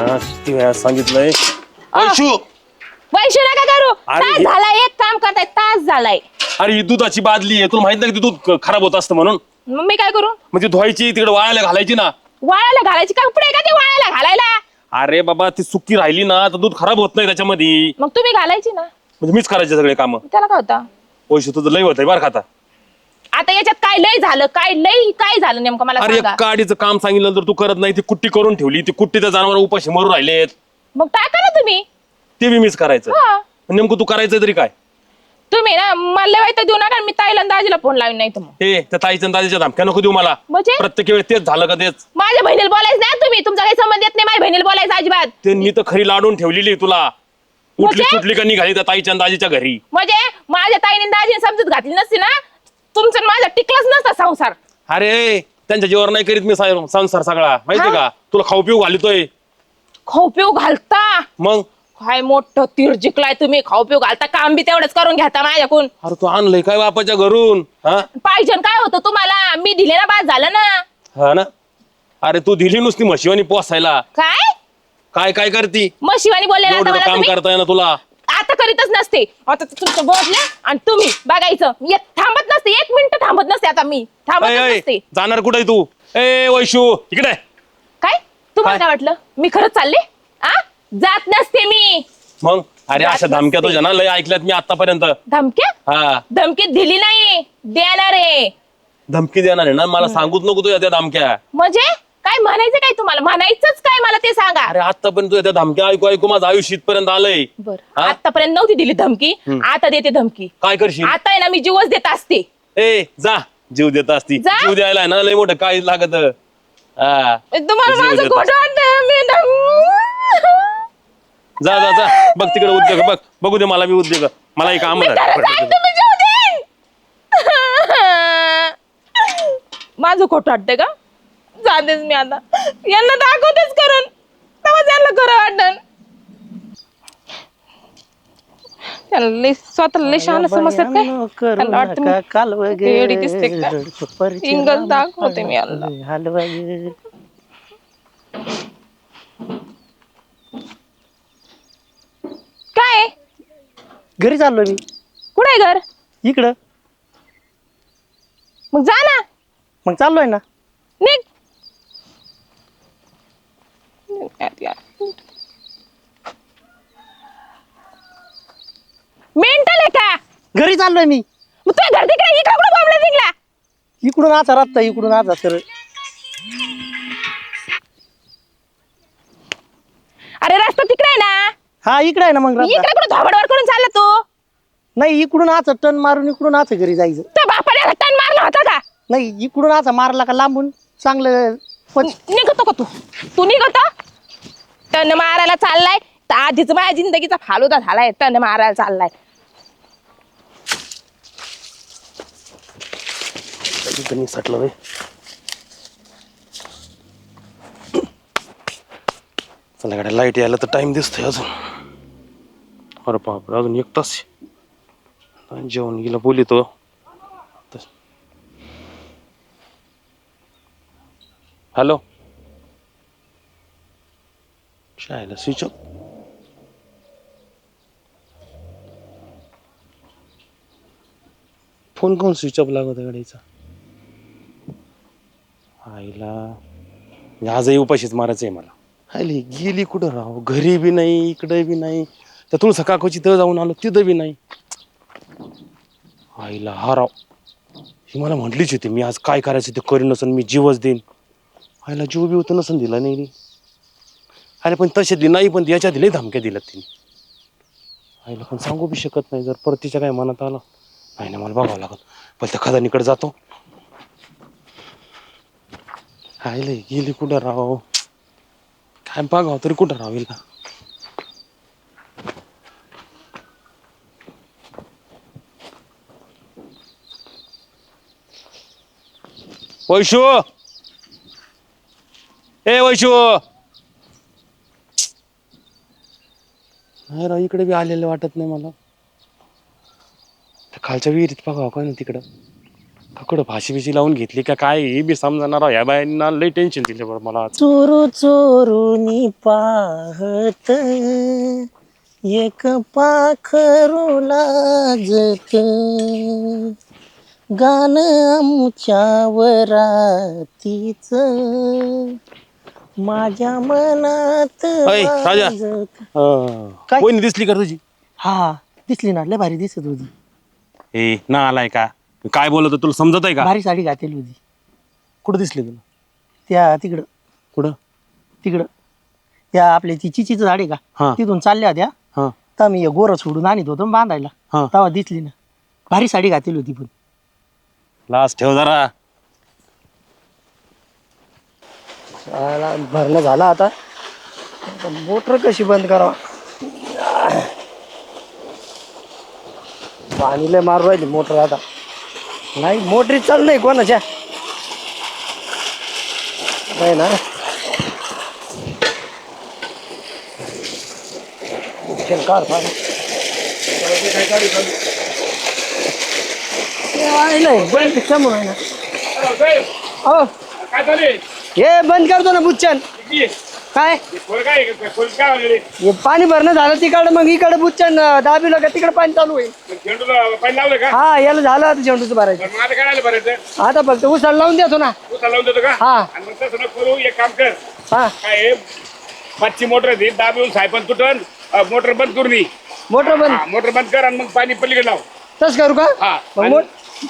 ना किती वेळा सांगितलंय. वैशू वैशू नका करू. अरे तास हे- झालाय एक काम करताय तास झालाय. अरे ही दुधाची बादली आहे. तुला माहीत नाही की ते दूध क- खराब होत असतं म्हणून? मग मी काय करू? म्हणजे धुवायची तिकडे वाळायला घालायची ना? वाळायला घालायची कपडे का ते वाळायला घालायला? अरे बाबा ती सुकी राहिली ना तर दूध खराब होत नाही त्याच्यामध्ये. मग तुम्ही घालायची ना. म्हणजे मीच करायचे सगळे काम. त्याला काय होतं? वैशू तुझं लय होत आहे बरं का आता. आता याच्यात काय लय झालं काय लय काय झालं नेमकं मला अरे सांगा. काडीचं काम सांगितलं तर तू करत नाही ती कुट्टी करून ठेवली ती कुट्टीच्या जनावर उपाशी मरून राहिलेत. मग टाका ना तुम्ही? ते बी मीच करायचं. हा. नेमकं तू करायचं तरी काय? तुम्ही ना मला वाईट देऊ नका मी ताईला आणि दाजीला फोन लावून नाही तर मग. हे त्या ताईच्या आणि दाजीच्या धमक्या नको देऊ मला. म्हणजे? प्रत्येक वेळेस तेच झालं का तेच? माझ्या बहिणीला बोलायचं नाही तुम्ही. तुमचा काही संबंध येत नाही माझ्या बहिणीला बोलायचं अजिबात. त्यांनी तर खरी लाडून ठेवलेली आहे तुला. उठली म्हणजे? सुटली का निघाली त्या ताईच्या आणि दाजीच्या घरी. म्हणजे? माझ्या ताईने दाजीने समजूत घातली नसती ना? तुमचं आणि माझा टिकलाच नसता संसार. अरे त्यांच्या जीवर नाही करीत मी संसार सगळा. माहितीये हा? का? तुला खाऊ पिऊ घालितोय. खाऊ पिऊ घालता? मग? काय मोठं तीर जिंकलाय तुम्ही? खाऊ पिऊ घालता? काम बी तेवढंच करून घेता माझ्याकडून. अरे तू आणलंय काय बापाच्या घरून? हा? पाहिजे काय होतं तुम्हाला? मी दिले ना बाद झालं ना. हा ना? अरे तू दिली नुसती म्हशीवानी पोसायला. काय? काय काय करती? मग शिवानी बोलले ना आता एवढं मला काम तुम्ही? करताय ना तुला. आता करीतच नसते. आता ते तुमचं बोलले आणि तुम्ही बघायचं. एक थांबत नसते एक मिनिट थांबत नसते आता मी. थांबत नसते. जाणार कुठे तू? ए वैशू इकडे. काय? तुम्हाला काय? काय वाटलं? मी खरंच चालले? आ? जात नसते मी. मग? अरे अशा धमक्या नसते. तुझ्या ना लय ऐकल्यात मी आतापर्यंत धमक्या? हा. धमकी दिली नाही. देणार आहे. धमकी देणार आहे ना? मला सांगूच नको तुझ्या त्या धमक्या. म्हणजे? काय म्हणायचं काय तुम्हाला? म्हणायचंच काय मला ते सांगा. अरे आतापर्यंत तुझ्या त्या धमक्या ऐकू ऐकू माझं आयुष्य इथपर्यंत आलंय. बर. हा? आतापर्यंत नव्हती दिली धमकी आता देते धमकी. काय करशील? आता आहे ना मी जीवच देत असते. ए जा. जीव देत असती. जा. जीव द्यायला आहे ना लय मोठं काय लागत? हा. तुम्हाला जीव माझं देत खोटं वाटतं मी ना- जा जा जा. बघ तिकडे उद्योग बघ. बघू दे मला बी उद्योग. मला एक काम मी मी जीव देईन. माझं खोटं वाटतंय का? जातेच मी आता. यांना दाखवतेच करून तेव्हा त्यांना खरं वाटन स्वतःला शहाणा समजतात काय? त्यांना वाटतं मी येडी दिसते का? इंगल दाखवते मी यांना. काय? आहे? घरी चाललो मी. कुठं आहे घर? इकडं. मग जा ना. मग चाललोय ना. निघ. मेंटल आहे का? घरी चाललोय मी. मग तुझ्या घर तिकडे इकडे कुठं बॉम्बला निघला? इकडून आचा रस्ता इकडून आचा सर अरे रस्ता तिकडे आहे ना? हा इकडे आहे ना मग रस्ता. इकडे कुठं धोबडवर करून चालला तू? नाही इकडून आचा टन मारून इकडून आचा घरी जायचं. त्या बापाने टन मारला होता का? नाही इकडून आचा मारला का लांबून? चांगलं पण निघतो का तू? तू निघतो? टन मारायला चाललाय. तर आधीच माझ्या जिंदगीचा फालुदा झालाय टन मारायला चाललाय. सटलं रे चला गाड्या लाइट यायला तर टाइम दिसतोय अजून. अरे बापरे अजून एक तास आहे. जेवण गेला बोलितो हॅलो. शाळेला स्विच ऑफ फोन कोण स्विच ऑफ लागत गाडीचा. आईला. आजही उपाशीच मारायचं आहे मला. आईली गेली कुठं राव? घरी बी नाही इकडे बी नाही. त्या तुळसा काकोची तर जाऊन आलो तिथं बी नाही. आईला हा राव. ही मला म्हटलीच होती मी आज काय करायचं ते करीन नसन मी जीवच देईन. आईला जीव बी होतं नसन दिला नाही रे. अरे पण तसे नाही पण याच्या दिले धमक्या दिल्यात तिने. आईला पण सांगू बी शकत नाही. जर परतीच्या काय मनात आलं नाही ना मला बघावं लागत पण त्या खदानीकडे जातो. आईले गेली कुठं राव? काय बघावं तरी कुठं राव हिला? वैशू! ए वैशू! नाही राव इकडे बी आलेलं वाटत नाही मला त्या खालच्या विहिरीत बघावं काय ना तिकडं फकड भाशी बिशी लावून घेतली का काय हे बी समजणार राव. या बायांना लई टेन्शन दिले बरं मला आज. चोरू चोरून पाहत एक पाखरू लाजत गाणं आमच्या वरातीच माझ्या मनात अय, राजा. वाजत. अं, काय? दिसली का तुझी? हा दिसली ना. लय भारी दिसत होती. ए ना आलाय का? काय बोलत तुला समजत आहे का? भारी साडी घातलेली होती. कुठं दिसली तुला? त्या तिकडं. कुठं? तिकडं. त्या आपल्या ती चिचीचं झाड आहे हा. का तिथून चालल्या होत्या. हा. तर मी गोरं सोडून आणत होतो बांधायला. हा. तेव्हा दिसली ना. भारी साडी घातली होती पण. लास्ट ठेव जरा. आला, भरणं झालं आता. मोटर कशी बंद करावा? पाणी लय मारू राहिली मोटर आता. नाही मोटरी चाल नाही कोणाच्या. नाही ना. काढ नाही, बंद समोर आहे ना. हो. काय चालू हे बंद करतो ना बुच्चन. काय? हे पाणी भरणं झालं तिकडं मग इकडं बुच्चन दाबीला का तिकडं पाणी चालू आहे झेंडूला पाणी लावलं का हा याला झालं आता झेंडूचं भरायचं. आता फक्त उसाला लावून देतो ना. हा. हा. पाचची मोटर आहे दाब येऊन सायपन तुटन मोटर बंद करून. मोटर बंद. मोटर बंद कर आणि मग पाणी पलीकडे लाव. तस करू का? हा मग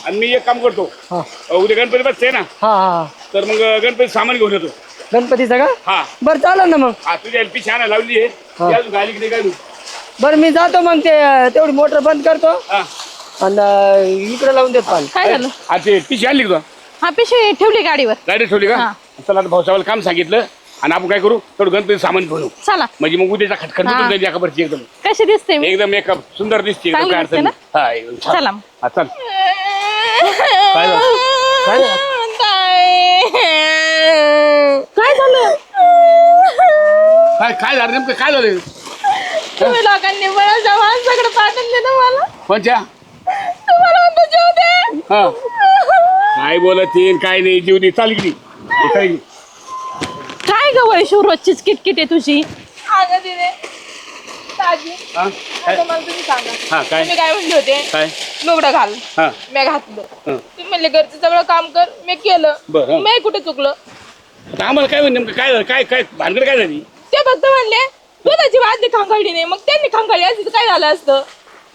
आणि मी एक काम करतो. हा. उद्या गणपती बसते ना? हा हा. तर मग गणपती सामान घेऊन येतो. गणपतीचं का? हा. बरं चालेल ना मग. हा तुझ्या एलपी छान लावली आहे. हा. ती अजून काय बरं मी जातो मग ते तेवढी मोटर बंद करतो. हा. आणि इकडे लावून देतो पाणी. काय झालं? हा ते पिशी आणली का तू? हा पिशवी ठेवली गाडीवर. गाडी ठेवली का? हा. चला आता भाऊसाहेबाला काम सांगितलं. आणि आपण काय करू? थोडं गणपती सामान घेऊन येऊ. चला. म्हणजे मग उद्याचा खटखट हा. जाईल एकदम. कशी दिसते? मी एकदम मेकअप सुंदर दिसते एकदम चांगली काय दिसते अडचण ना? नाही. हा, एकदम छान. चला हा, चल. काय झालं? काय झालं? काय झालं? काय काय झालं? नेमकं काय झालं? तुम्ही लोकांनी बळाच्या माणसाकडे पाठवून दिलं मला. कोणच्या? तुम्हाला म्हणतो जेव दे. हा. काय बोलत येईन काय नाही जीव दे. चाल गेली काय नाही. काय ग वैशू रोजचीच किटकिट आहे तुझी? अगं दिदे ताजी हा? काय? आता मला तुम्ही सांगा. हा काय? तुम्ही काय म्हणले होते? काय? लुगडं घाल. हा. मी घातलं. हं. तुम्ही म्हणले घरचं सगळं काम कर मी केलं. मी कुठे चुकलं? आता आम्हाला काय म्हणे नेमकं काय झालं? काय काय भानगड काय झाली? ते फक्त म्हणले दुधाची भाजी खांगाळली नाही. मग त्यांनी खांगाळली असती तर काय झालं असतं?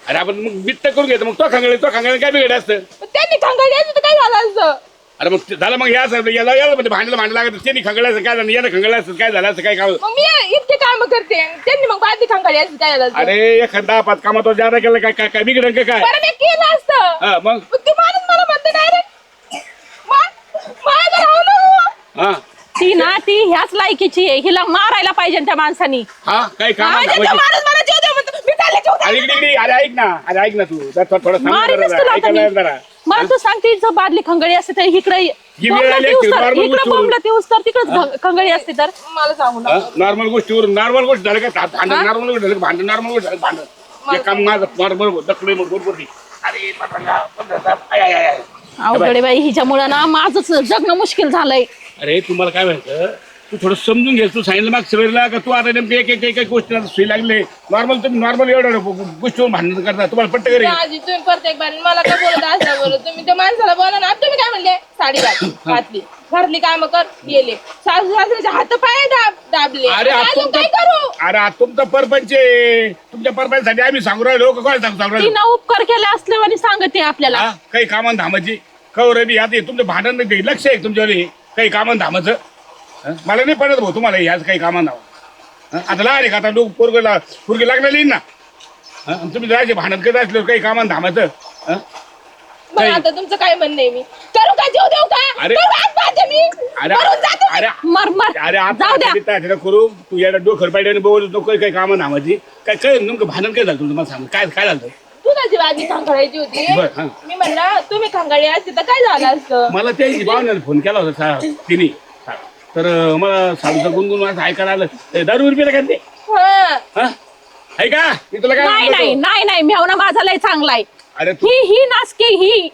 अरे आपण मग वित्त करून घेतो. मग तो खांगळे तो खांगळे काय बिघड असतं? मग त्यांनी खांगाळली असती तर काय झालं असतं? अरे मग ते झालं मग या असं याला याला म्हणजे भांडलं भांडलं लागत त्यांनी खंगळायचं काय झालं? याला खंगळलं असतं काय झालं? असं काय काम मग मी इतके काम करते. त्यांनी मग खांगाळली असती तर काय झालं असतं? अरे एखादा पाच कामात तो जादा केलं काय काय काय बिघडन का काय? बरं मी केलं असतं. हा मग? मग ते माणूस मला म्हणते डायरेक्ट हा. ती ना ती ह्याच लायकीची आहे. हिला मारायला पाहिजे त्या माणसानी. हा काय काम माझ्या त्या माणूस मला जीव दे म्हणतो. मी चालले जीव अरे दे. इकडे इकडे अरे ऐक ना. अरे ऐक ना तू. जरा थोडं थोडं थांब मारीनच जरा, तुला आता ऐकायला मी. जरा. मला तू सांगते जर बादली खंगळी असते तर इकडे वेळ आली असती, normal इकडे गोष्टी बोंबला ते तर तिकडे खंगळी असते तर. मला सांगू नका. नॉर्मल गोष्टीवर नॉर्मल गोष्ट झालं का? भांडण नॉर्मल गोष्ट झालं का? भांडण नॉर्मल गोष्ट झालं भांडण. हे काम माझं नॉर्मल दखल मग बरोबर नाही. अरे पतंगा, पतंगा, आय, आय, आय, आय. अवघडे बाई हिच्यामुळं ना माझंच जगणं मुश्किल झालंय. अरे तुम्हाला काय व्हायचं तू थोडं समजून घ्यायचं तू सांगितलं माग सगळ्याला का तू आता नेमके एक एक एक एक गोष्टी आता सुई लागले. नॉर्मल तुम्ही नॉर्मल एवढं गोष्टीवर भांडण करता. तुम्हाला पट्ट करे आजी तुम्ही प्रत्येक बारी मला काय बोलत असता बोलत तुम्ही त्या माणसाला बोला ना. तुम्ही काय म्हणले? साडी घाल. घातली. घरली काम कर. गेले. सासू सासऱ्याचे हात पाय दाब दाबले. अरे आता अजून काय करू? अरे आज तुमचा परपंच आहे. तुमच्या परपंचसाठी आम्ही सांगू राहिलो. का काय सांगू सांगू राहिलो? तिनं उपकार केले असले आणि सांगते आपल्याला. हा? काही कामं धामाची? कवर बी आता हे तुमचं भांडण नाही लक्ष आहे तुमच्यावर हे. काही कामं धामाचं? हं? मला नाही पडत भाऊ तुम्हाला ह्याच काही कामं धाव आता लहान आहे का? आता लोक पोरगला पोरगी लागलेली येईन ना. हं? आणि तुम्ही जायचे भांडण करत असल्यावर काही कामं धामाचं हं? मग नाही. आता तुमचं काय म्हणणं आहे मी? करू का? जीव देऊ का? अरे- करू मी? अरे मरून जा तुम्ही. अरे मर मर अरे आता जाऊ द्या. आता तिथं करू. तू याला डोकर पाहिजे आणि बोल नको काही कामं धामाची काय काय नेमकं भांडण काय झालं तुमचं? मला सांग. काय काय झालं? भाजी खांगाळायची होती? बरं, हा. मी म्हणलं तुम्ही खांगाळी असते तर काय झालं असतं? मला त्या भावनेला फोन केला होता सा- तिने. तर अं, मला साडूचं गुणगुण असं ऐकायला आलं. ए, दारू का ते हा. हा? आहे का? मी तुला काय नाही म्हणतो? नाही नाही नाही. मेवना माझा लय चांगला आहे. अरे तू ही ही नासकी ही.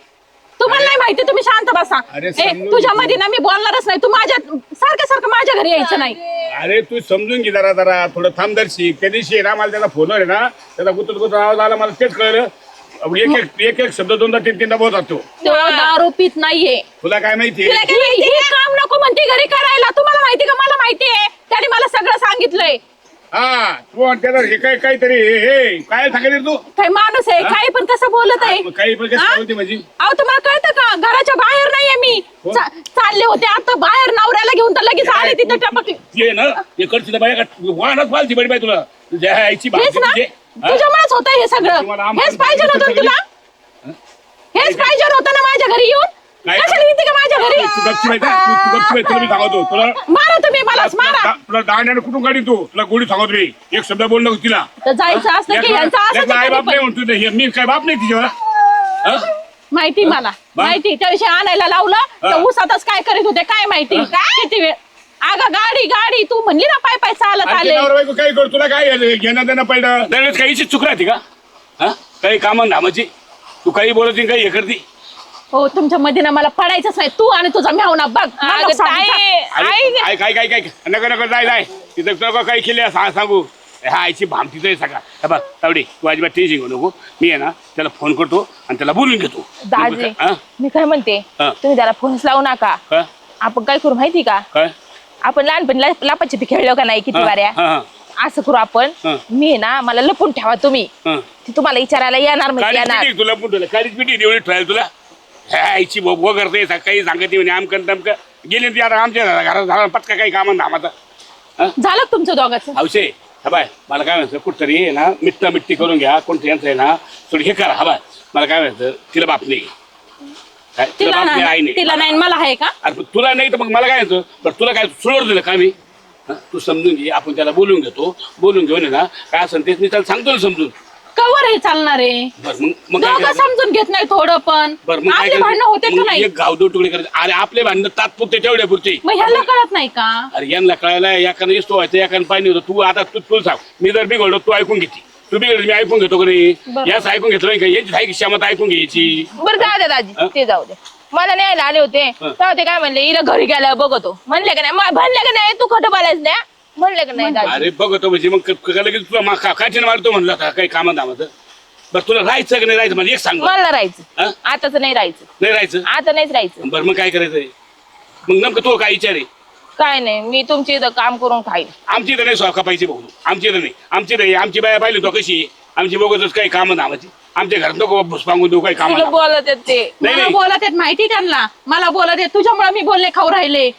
तुम्हाला नाही माहिती? तुम्ही शांत बसा. अरे ए, समजून तुझ्या घे. मध्ये ना मी बोलणारच नाही. तू माझ्या सारखं सारखं माझ्या घरी यायचं नाही. अरे तू समजून घे जरा जरा. थोडं थांबदर्शी त्या दिवशी आहे ना मला त्याचा फोनवर आहे ना त्याचा गुतत गुतत आवाज आला मला तेच कळलं. अहो, एक एक एक एक शब्द दोनदा तीन तीनदा बोलत तो तो दारू पित नाहीये. तुला काय माहिती? ही ही काम नको म्हणते घरी करायला. तुम्हाला माहिती का? मला माहिती आहे. त्याने मला सगळं सांगितलंय. हा तू आणि त्याचा हे काय काहीतरी हे हे, काय सांगितलं तू? काही माणूस आहे काही पण कसं बोलत आहे? मग काही पण कसं हा? बोलते माझी? अहो तुम्हाला कळतं का? घराच्या बाहेर नाहीये मी. हो. चा- चालले होते आता बाहेर नवऱ्याला घेऊन तर लगेच आले तिथे टपकली. ते ना हे कडची बाया का वाहनच पालती बडी बाई तुला. तुझ्या आईची ना. तुझे. तुझ्यामुळेच होत हे सगळं. हेच पाहिजे होतं ना तुला? हेच पाहिजे होतं ना माझ्या घरी येऊन? काय? कशाला येते का माझ्या घरी? तू गपची बाई का? तू तू गपची बाई तुला मी सांगतो. तुला मारा तुम्ही मलाच मारा. तुला- कुठून काढी तू? तुला गोडी सांगतो मी. एक शब्द बोल नको तिला? तर जायचं असतं की लेकरं- यांचं असं लेकरं आई बाप नाही म्हणतो ते. हे मी काय बाप नाही तिच्यावर? हा? माहिती मला. माहिती. त्या दिवशी आणायला लावलं. तर हा. उसातच काय करीत होते काय माहिती? काय किती वेळ अगं गाडी गाडी तू म्हणली ना पाय पाय चालत आणि आले. ते नवरा बायको काय कर तुला काय? घेणं देणं पहिलं दरवेळेस काहीची चूक राहते का? हा? काही कामं धामाची तू काही बोलत काही हे करते? हो तुमच्या मध्ये ना मला पडायचंच नाही. तू आणि तुझा मेहना बघ. मला अगं, सांग, ताई, काय काय काय काय नका नका जाय जाय. तिथं नको काही केले सांग. सांगू हा आईची भामटीचं आहे सगळा. हे बघ तावडे तू अजिबात टेन्शन घेऊ नको. मी आहे ना त्याला फोन करतो आणि त्याला बोलून घेतो. दाजी हा? मी काय म्हणते? हा. तुम्ही त्याला फोनच लावू नका. आपण काय करू माहिती का? काय? आपण लहानपणी ला- लपाछपी खेळलो का नाही किती हा, वाऱ्या? हा. असं करू आपण. हा. मी आहे ना मला लपून ठेवा तुम्ही. हा. ती तुम्हाला विचारायला येणार म्हणजे काळीच येणार. पिटी तुला काळीच पिटी एवढी ठेवायला तुला? ह्या आईची बोबो करते काही सांगते म्हणे आमकन तमकं गेले ती आता आमच्या घरात झाला पटका काही कामं धामाचा झालं का तुमचं दोघांचं? हौशे हा बाय. मला काय म्हणायचं कुठतरी आहे ना मिट्टा मिट्टी करून घ्या कोणतं यांचं आहे ना थोडी हे करा हा बाय. मला काय म्हणायचं तिला बाप नाही. काय? तिला तिला बाप नाही आई नाही. तिला नाही नाही मला आहे का? अरे पण तुला नाही तर मग मला काय येतं बरं तुला काय सोडवर दिलं का मी? हा? तू समजून घे आपण त्याला बोलून घेतो. बोलून घेऊन आहे ना. काय असेल तेच मी त्याला सांगतो ना समजून. कवर हे चालणार आहे बरं मग मग काय दोघं करायचं? समजून घेत नाही थोडं पण. बरं मग काय आपले करायचं? भांडणं होते का मग नाही? एक गावदो तुकडे करायचे. अरे आपले भांडणं तात्पुरते तेवढ्या पुरते मग ह्याला कळत नाही का? अरे यांना कळायला याकानं येतो व्हायचं याकानं पाणी होतं. तू आता तू तुला सांग. मी जर बिघडलो तू ऐकून घेते. तू बिघडलो मी ऐकून घेतो का नाही? याच ऐकून घेतलं नाही का? याची आहे की क्षमता ऐकून घ्यायची? बरं जाऊ दे दाजी? ते जाऊ दे. मला न्यायला आले होते. तेव्हा ते काय म्हणले इला घरी गेल्यावर बघतो. म्हणले का नाही? म- म्हणले का नाही? तू खोटं बोलायचं नाही म्हणले का नाही दाजी? अरे बघतो म्हणजे मग क- क- लगेच तुला मा- का- काठीनं मारतो म्हणलं आता काही कामं दामाचं बरं तुला राहायचं का नाही? राहायचं मला एक सांग बरं. मला राहायचं? आताच नाही राहायचं. नाही राहायचं? आता नाहीच राहायचं. बरं मग काय करायचंय? मग नेमकं तो काय विचार आहे? काय नाही मी तुमची इथं काम करून खाईल आमची इथं नाही स्वका पाहिजे बघू आमची इथं नाही. आमची इथं नाही. आमची बाया पाहिली तो कशी आहे? आमची बघतच काही कामं धामाची आमच्या घरात नको भुसपांगून देऊ काही तुला कामं बोलत आहेत ते. नाही मला नाही. बोलत आहेत माहिती त्यांना. मला बोलत आहेत तुझ्यामुळे मी बोलले खाऊ राहिले.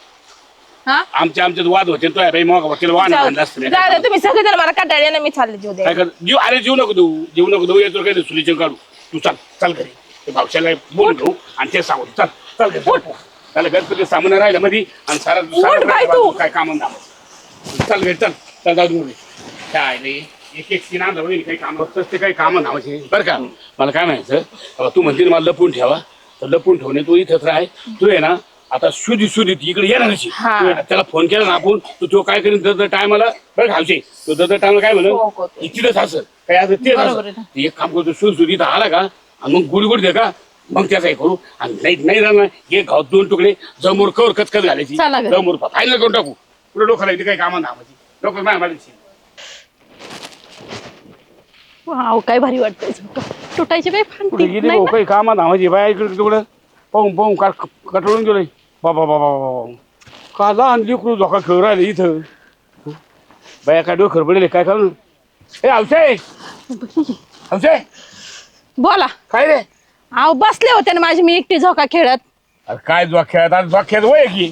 हा? आमच्या आमच्यात वाद होते तो बाई मग वकील वाहन जाऊ आणलं असतं नाही. जाऊ दे, तुम्ही सगळे जण मला कंटाळले ना मी चालले जीव काय कर जीव अरे जीव नको देऊ. जीव नको देऊ येतो काय सुलीचं काढू. तू चाल चाल घरी. ते भावशाला बोलून घेऊ आणि ते सांगू. चाल चाल घरी. त्याला गणपती सामान राहिलं मध्ये आणि सारा बाई तू. काय काम चाल घरी चल. चल जाऊ दे काय नाही एक एक सीन आणलं होईल काही काम असतं ते काही कामं नावाचे बरं का? मला काय म्हणायचं तू म्हणते ना मला लपून ठेवा. तर लपून ठेवणे तू इथंच राह. तू आहे ना आता शुधी शुधी इकडे येणार हा. तू आहे ना, त्याला फोन केला ना आपण तू तो काय करेन दर टायमाला बरं घालचे तो दर टायमाला काय हो, म्हणून हो. इथेच असं काय असं ते बरोबर आहे असं एक काम करतो शुद्ध शुद्ध इथं आला का? आणि मग गुडी गुडी दे का? मग त्याचा हे करू आणि नाही नाही राहणार. हे घाव दोन तुकडे जमूर कवर कचकच घालायची चला घरी. जमूर फायनल करून टाकू. पुढे डोकं इथे काही कामं नामाची डोकं नाही मारायची वाव काय भारी वाटतंय तुटायची बाई कुठे फांती गेली नाही भाऊ? ना? काही कामं नामाची बाय इकडे तिकडं पाहून पाहून का कटळून गेलोय. बाबा बाबा बाबा का लहान लेकरू धोका खेळू राहिले इथं. बाया काय डोकर पडले काय करू? ए हवशे हवशे बोला. काय रे? अहो बसले होते ना माझी मी एकटी झोका खेळत. अरे काय जोख्यात आज जोख्यात वय की?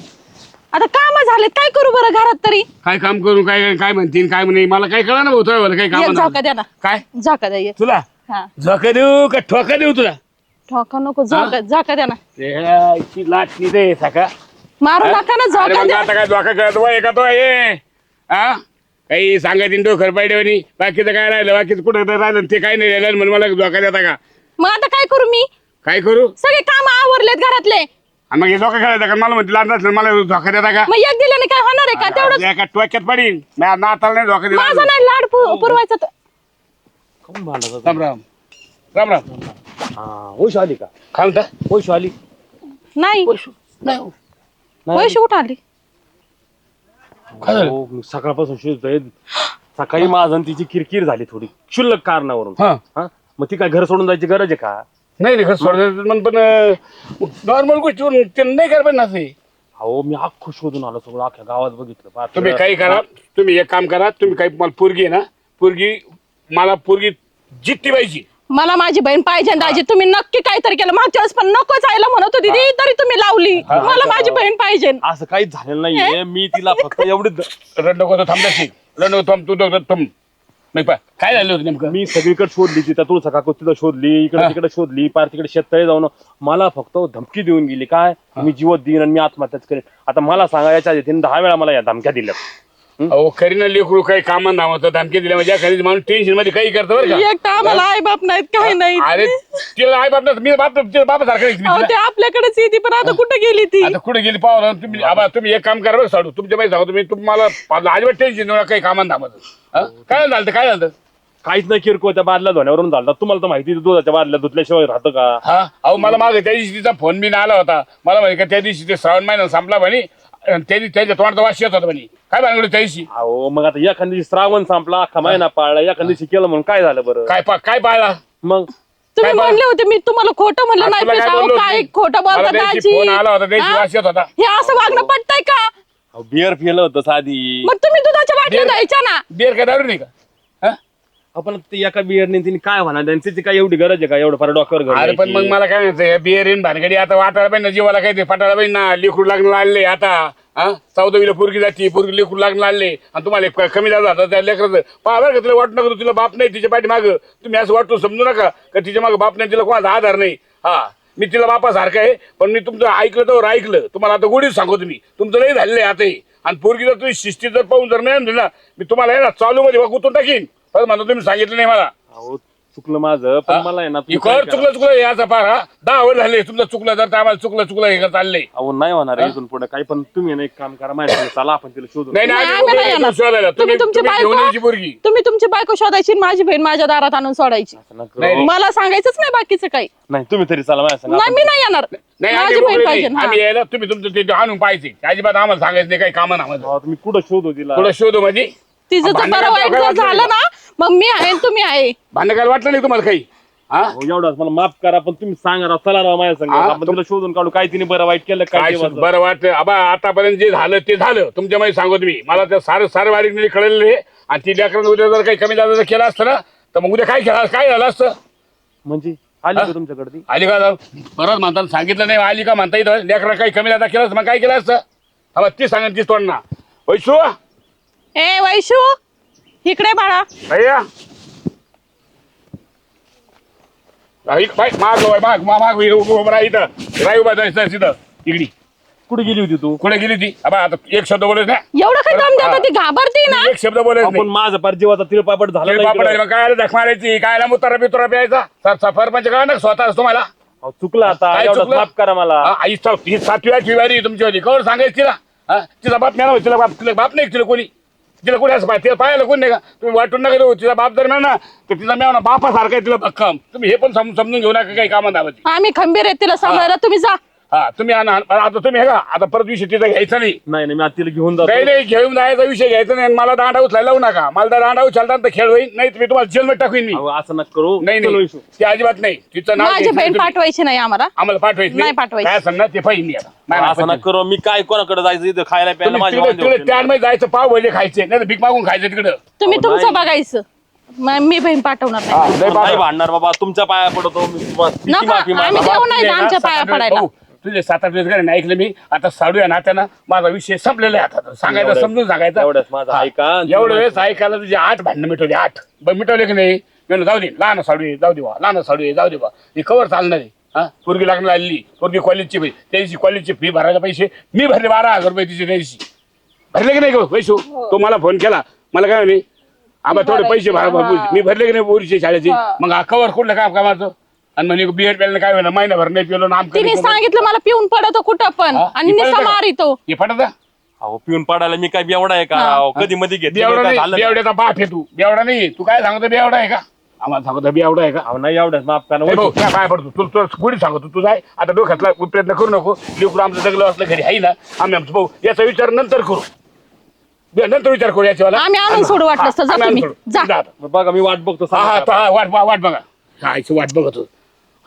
आता काम झालेत काय करू बरं घरात तरी? काय काम करू काय काय म्हणतील काय म्हणे? मला काय कळा ना मला काही एक काम झोका द्या ना. काय? झोका द्या. तुला? हा. झोका देऊ का ठोका देऊ तुला? ठोका नको झोका झोका द्या ना. ती दे सका मारू नका ना अरे झोका मग द्या. आता काय धोका करत वय का तो ये हा? काही सांगायची डोकर पाहिजे बाकीचं काय राहिलं? बाकीचं कुठं तर राहिलं? ते काही नाही राहिलं? म्हणून मला धोका देता का? मग आता काय करू मी? काय करू? सगळे काम आवरलेत घरातले. आणि मग हे धोका खेळायचा का? मला म्हणते लहान असलं मला धोका देता का? मग एक दिल्याने काय होणार आहे का? तेवढं एका टोक्यात पडीन. मी नाताला नाही धोका माझा दिला नाही लाड पु- पुरवायचा तर. कोण भांडत होतं? राम राम. राम राम. हा आली का? काय म्हणता? वैशू आली? नाही. नाही. पैसे काय झालं? हो, मी सकाळपासून शोधतोय सकाळी माझं आणि तिची किरकिर झाली थोडी. क्षुल्लक कारणावरून. हा. हा? मग ती काय घर सोडून जायची गरज आहे का? नाही नाही सोडायचं पण पण नॉर्मल गोष्टी ते नाही पाहिजे ना ते. अहो मी अख्खं शोधून आलो सगळं अख्ख्या गावात बघितलं तुम्ही सगळं- काही करा तुम्ही एक काम करा तुम्ही काही मला पोरगी आहे ना पोरगी मला पोरगी जितली पाहिजे. मला माझी बहीण पाहिजे दाजी तुम्ही नक्की काहीतरी केलं. मागच्या वेळेस पण नकोच आयला म्हणत होती ती तरी तुम्ही लावली. मला माझी बहीण पाहिजे. असं काहीच झालेलं नाहीये. मी तिला फक्त एवढी रड नको थांब जाशील रड नको थांब तू तो- थांब. नाही पा काय झालं होतं नेमकं? मी सगळीकडे शोधली तिथं तुळसा काकू तिथं शोधली इकडे हा. तिकडे शोधली पार तिकडे शेततळे जाऊन. मला फक्त धमकी देऊन गेली काय? मी जीवत देईन आणि मी आत्महत्याच करेन. आता मला सांगा याच्या आधी तिने दहा वेळा मला या धमक्या दिल्या. अहो खरी ना लेकरू काही कामा नामाचं धमकी दिल्या म्हणजे एखादी माणूस टेन्शनमध्ये काही करतो बरं का? एक तर आम्हाला आई बाप नाहीत काही नाही अरे तिला आई बाप नसतं, मी बाप तिला अहो तिला. ते आपल्याकडेच येते पण आता कुठं गेली ती? आता कुठे गेली पाहू तुम्ही आबा तुम्ही एक काम करा बरं साडू तुमच्या माहिती सांगतो तुम्ही तुम्हाला अजिबात टेन्शन नका काही कामान नामाचं काय झालं काय झालं काहीच नाही किरकोळ त्या बादल्या धुण्यावरून झालं. तुम्हाला तर माहिती आहे, दुधाच्या बादल्या धुतल्याशिवाय राहतं का? हा? अहो मला मागे त्या दिवशी तिचा फोन बिन आला होता. मला म्हणे का त्या दिवशी ते श्रावण महिना संपला म्हणे आणि त्या दिवशी त्याच्या तोंडाचा वास येत होता म्हणे. काय भानगड त्या दिवशी? अहो मग आता एखाद दिवशी श्रावण संपला अख्खा महिना पाळला एखाद दिवशी केलं म्हणून काय झालं बरं? काय पा काय पाळला? मग? तुम्ही काय म्हणले होते मी तुम्हाला खोटं म्हणलं नाही तुला पण काय अहो, बोललो काय होती? खोटं मला बोलता दाजी फोन आला होता त्याची हा? वास येत होता. हे असं वागणं पटतंय का? बिअर पिलं होतं साधी. मग तुम्ही दुधाच्या बाटल्या बिअर- द्यायच्या ना. बेर काय दारू नाही का? हा? आपण ते एका बिअरने तिने काय म्हणा त्यांची काय एवढी गरज आहे का? एवढं फार डॉक्टर अरे पण मग मला काय म्हणायचं बिअर इन भानगडी. आता वाटायला पाहिजे ना जीवाला काय ते पटायला पाहिजे ना. लिखूड लागणं लागले आता. हा? चौदावीला पोरगी जाते पोरगी लिखूड लागणं लागले. आणि तुम्हाला एक कमी जात जातं त्या लेकराचं. पहा बरं का तुला वाटू नका तुला बाप नाही तिच्या पाठी मागं तुम्ही असं वाटतो समजू नका का तिच्या मागं बाप नाही तिला कोणाचा आधार नाही? हा. मी तिला बापासारखं आहे पण मी तुमचं ऐकलं तर ऐकलं. तुम्हाला आता गोडीच सांगतो तुम्ही तुमचं नाही झालेलं आहे आता आणि पोरगी जर तुम्ही शिस्ती जर पाहून जर नाही दिला मी तुम्हाला आहे ना चालू मध्ये गुतून टाकीन. पण म्हणतो तुम्ही सांगितलं नाही मला. अहो चुकलं माझं पण मला आहे ना तुम्ही इकडं काय करा. चुकलं चुकलं याचा पार हा दहा वर झाले तुमचं चुकलं जर तर आम्हाला चुकलं चुकलं हे चाललंय. अहो नाही होणार आहे इथून पुढे काही पण तुम्ही ना एक काम करा संग चला आपण तिला शोधून नाही नाही नाही, आम्ही आम्ही नाही उभे येणार. शोधायला. तुम्ही तुम्ही तुमची तुम्ही घेऊन यायची पोरगी. बायको तुम्ही तुमची बायको शोधायची आणि माझी बहीण माझ्या दारात आणून सोडायची. नाही. मला सांगायचं नाही बाकीचं काही. नाही तुम्ही तरी चला माझ्या संग नाही मी नाही येणार. नाही आम्ही माझी बहीण मोकळे पाहिजे नाही. आम्ही. यायला तुम्ही तुमचं ते आणून पाहिजे अजिबात आम्हाला सांगायचं नाही काही कामं अहो, तुम्ही कुठं शोधू तिला? थोडं शोधू म्हणजे? तिचं जर भांडण बरं वाईट काय जर वाटलं झालं ना मग मी आहे आणि तुम्ही आहे. भांडण काय वाटलं नाही तुम्हाला काही? हा? एवढंच मला माफ करा पण तुम्ही सांगा राव चला राव माझ्या संग. हा, आपण तिला शोधून काढू. काय तिने बरं वाईट केलं काय. बरं वाटतं आबा आतापर्यंत जे झालं ते झालं. तुमच्या मध्ये सांगतो तुम्ही मला ते सारं सारं बारीक नाही कळलेलं आणि ती लेकरांना उद्या जर काही कमी जादा केलं असतं ना तर मग उद्या काय केलं काय झालं असतं? म्हणजे? आली का तुमच्याकडे ती आली का? परत म्हणतात सांगितलं नाही आली का म्हणता येतं लेकरा काही कमी जादा केलं असतं मग काय केलं असतं? हा ती सांगेन तीच तोंड ना वैशू ए वैशू इकडे बाळा. भैया. माग वर, माग मा- माग वर, उभं उभं राहा इथं. राही उभा जायचं तिथं. इकडी. कुठे गेली होती तू? कुठे गेली ती? अबा आता एक शब्द बोलायच ना एवढं काही दम हा. देता ती? घाबरती ना. एक शब्द आपण नाही. माझा पार जीवाचा तिळपापड झाला नाही इकडं. काय जख मारायची? काय मुतारा बितुरा प्यायचा? सर सरपंच काय ना स्वतः तुम्हाला. अहो, चुकलं आता. काय चुकलं? माफ करा मला. हा, आई सा- ही सातवी आठवी वारी तुमची होती कवर सांगायची तिला? हा? तिचा बाप मिळाला तिला बाप तिला बाप नाही तिला कोणी. तिला कोणी असं पाहिजे? तिला पाहायला कोण नाही का? तुम्ही वाटून नका देऊ. तिचा बाप जर ना तर तिला मिळाला बापासारखा आहे तिला भक्कम तुम्ही हे पण समजून घेऊ नका काही कामात आवाजी आम्ही खंबीर आहे तिला सांभाळायला तुम्ही जा. हा तुम्ही आणा आता तुम्ही हे का आता परत विषय तिचा घ्यायचा नाही. नाही नाही मी आता तिला घेऊन नाही जातो. नाही घेऊन जायचा विषय घ्यायचा नाही आणि मला दांडा उचलायला लावू नका. मला तर दांडा उचलता तर खेळ होईल. नाही तुम्ही तुम्हाला जेलमध्ये टाकून मी. अहो, असं नका करू. नाही चलो नाही. इशू. ते अजिबात नाही. तिचं नाव माझी घ्यायचं नाही. तुम्ही. पाठवायची नाही आम्हाला. आम्हाला पाठवायचं नाही. पाठवायची. काय असं ना ते पाहिजे मी आता. नाही, नाही, असं नका. करू. मी काय कोणाकडे जायचं इथं खायला प्यायला? तुम्ही माझी तिकडे- वांदे तिकडे होतील. त्यामध्ये जायचं पाव भजे खायचे. नाही तर भीक मागून खायचं तिकडं. तुम्ही अहो, तुमचं नाही. बघायचं. म- मी बहीण पाठवणार नाही. नाही. भांडणार बाबा. तुमच्या पाया पडतो. मी तुम्हाला किती नका, माफी आम्ही नाही आमच्या पाया पडायला. तुझे सात आठ दिवस झाले ऐकलं मी. आता साडू आहे ना त्यांना माझा विषय संपलेला आहे आता. सांगायचं समजून सांगायचं. एवढंच माझं हा. ऐका एवढं वेळेस ऐकायला तुझे आठ भांडणं मिटवले आठ. बरं मिटवले की नाही? मी म्हणलं, जाऊ दे लहान साडू आहे, जाऊ दे बा लहान साडू आहे, जाऊ दे बा हे कवर चालणार आहे. हा? पोरगी लागणार आली पोरगी कॉलेजची फी त्या दिवशी कॉलेजची फी भरायला पैसे. मी भरले बारा हजार रुपये तिचे त्या दिवशी. भरले की नाही गं वैशू तो मला फोन केला. मला काय म्हणे आम्हा थोडे पैसे भरा भरपूर मी भरले की नाही पोरीचे शाळेचे? हा. मग हा कवर कुठलं काम कामाचं? आणि म्हणे बिअर प्यायला काय होणार महिनाभर नाही पिलो नाम तिने सांगितलं मला पिऊन पडतो कुठं पण. हा? आणि ही निसा? मारितो. हे पटत अहो पिऊन पाडायला मी काय बेवडा आहे का? हा. अहो, कधी मध्ये घेतली बेवडा काय नाही झालं? बेवड्याचा बाप आहे तू. बेवडा नाही. तू काय सांगतो बेवडा आहे का? आम्हाला सांगतो बी एवढा आहे का? अहो नाही एवढंच माफ करा ए भाऊ काय पाय पडतो? तुला तुला गुढी सांगतो तू जाय. आता डोक्यातला प्रयत्न करू नको. लेकरू आमचं जगलं असलं घरी आहे ना? आम्ही आमचं भाऊ याचा विचार नंतर करू. बे, नंतर विचार करू याच्यावाला. आम्ही आणून सोडू वाटलं असतं. जा तुम्ही. जा. बघा मी वाट बघतो हा हा तो हा, वाट वाट वाट बघा. आईची वाट बघतो.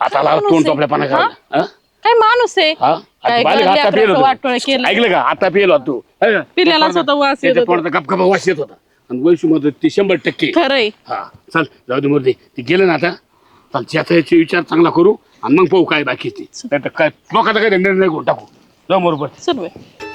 आता लाव तोंड आहे. टोपल्यापणा हा? काय माणूस आहे हा? काय आता बालिक पेल लेकराचं वाटोळं होतं. केलं. ऐकलं का आता पेल तू का? पिल्यालाच होता वास येत होता. गपगपा वास येत होता आणि वैशू मध्ये ती शंभर टक्के खरंय हा चल जाऊ दे मूर्ती ती गेलं ना आता चल त्याचा याचे विचार चांगला करू आणि मग पाहू काय बाकी ती काय लोकांचा काही निर्णय घेऊन टाकू जाऊ बरोबर सुरू आहे